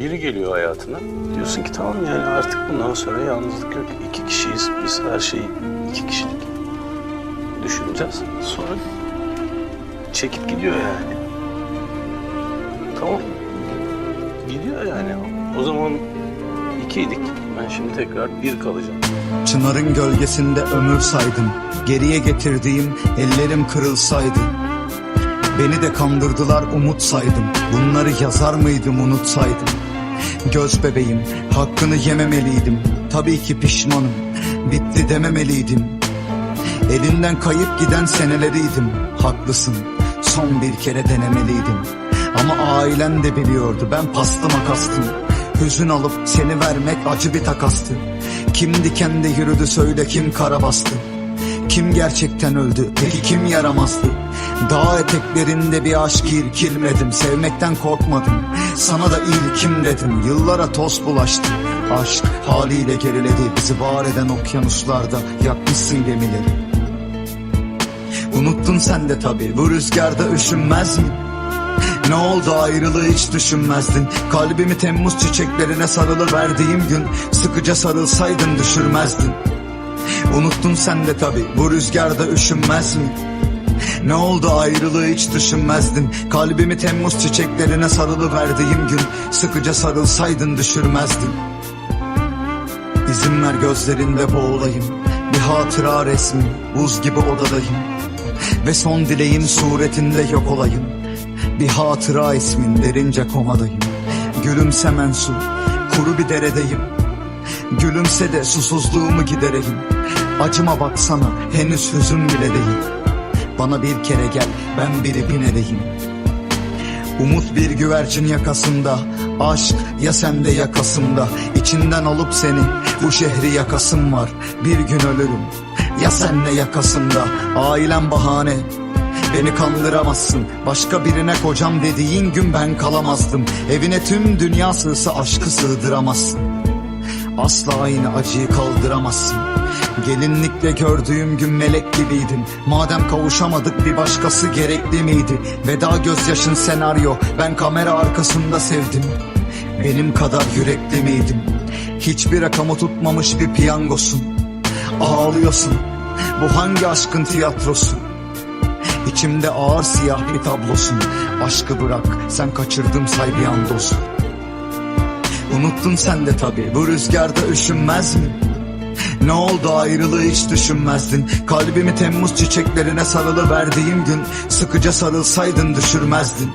Biri geliyor hayatına. Diyorsun ki tamam yani artık bundan sonra yalnızlık yok. İki kişiyiz. Biz her şeyi iki kişilik düşüneceğiz. Sonra çekip gidiyor yani. Tamam. Gidiyor yani. O zaman ikiydik. Ben şimdi tekrar bir kalacağım. Çınarın gölgesinde ömür saydım Geriye getirdiğim ellerim kırılsaydı Beni de kandırdılar umut saydım Bunları yazar mıydım unutsaydım Göz bebeğim hakkını yememeliydim. Tabii ki pişmanım bitti dememeliydim. Elinden kayıp giden seneleriydim. Haklısın son bir kere denemeliydim. Ama ailen de biliyordu ben pastıma kastım. Hüzün alıp seni vermek acı bir takastı. Kim dikende yürüdü söyle kim kara bastı Kim gerçekten öldü? Peki kim yaramazdı? Dağ eteklerinde bir aşk irkilmedim. Sevmekten korkmadım. Sana da ilkim dedim. Yıllara toz bulaştı Aşk haliyle geriledi. Bizi var eden okyanuslarda Yakmışsın gemileri. Unuttun sen de tabi bu rüzgarda üşünmez mi? Ne oldu ayrılığı hiç düşünmezdin. Kalbimi temmuz çiçeklerine sarılı verdiğim gün Sıkıca sarılsaydın düşürmezdin Unuttun sen de tabi bu rüzgarda üşünmez mi? Ne oldu ayrılığı hiç düşünmezdin. Kalbimi temmuz çiçeklerine sarılı verdiğim gün Sıkıca sarılsaydın düşürmezdin. İzin ver gözlerinde boğulayım Bir hatıra resmi buz gibi odadayım. Ve son dileğim suretinde yok olayım Bir hatıra ismin derince komadayım. Gülümsemen su kuru bir deredeyim. Gülümse de susuzluğumu gidereyim Acıma baksana henüz hüzün bile değil. Bana bir kere gel ben biri binedeyim Umut bir güvercin yakasında Aşk ya sende yakasında İçinden alıp seni bu şehri yakasım var. Bir gün ölürüm ya senle yakasında. Ailem bahane Beni kandıramazsın. Başka birine kocam dediğin gün ben kalamazdım. Evine tüm dünya sığsa aşkı sığdıramazsın. Asla aynı acıyı kaldıramazsın Gelinlikle gördüğüm gün melek gibiydin Madem kavuşamadık bir başkası gerekli miydi? Veda gözyaşın senaryo Ben kamera arkasında sevdim. Benim kadar yürekli miydin Hiçbir rakamı tutmamış bir piyangosun. Ağlıyorsun. Bu hangi aşkın tiyatrosu? İçimde ağır siyah bir tablosun. Aşkı bırak sen kaçırdım say bir an dost Unuttun sen de tabi bu rüzgarda üşünmez mi? Ne oldu ayrılığı hiç düşünmezdin. Kalbimi temmuz çiçeklerine sarılı verdiğim gün Sıkıca sarılsaydın düşürmezdin.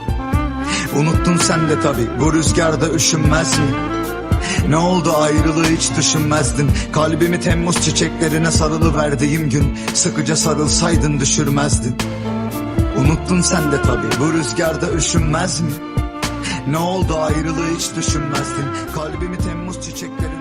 Unuttun sen de tabi bu rüzgarda üşünmez mi? Ne oldu ayrılığı hiç düşünmezdin. Kalbimi temmuz çiçeklerine sarılı verdiğim gün Sıkıca sarılsaydın düşürmezdin. Unuttun sen de tabi bu rüzgarda üşünmez mi? Ne oldu ayrılığı hiç düşünmezdin. Kalbimi temmuz çiçekleri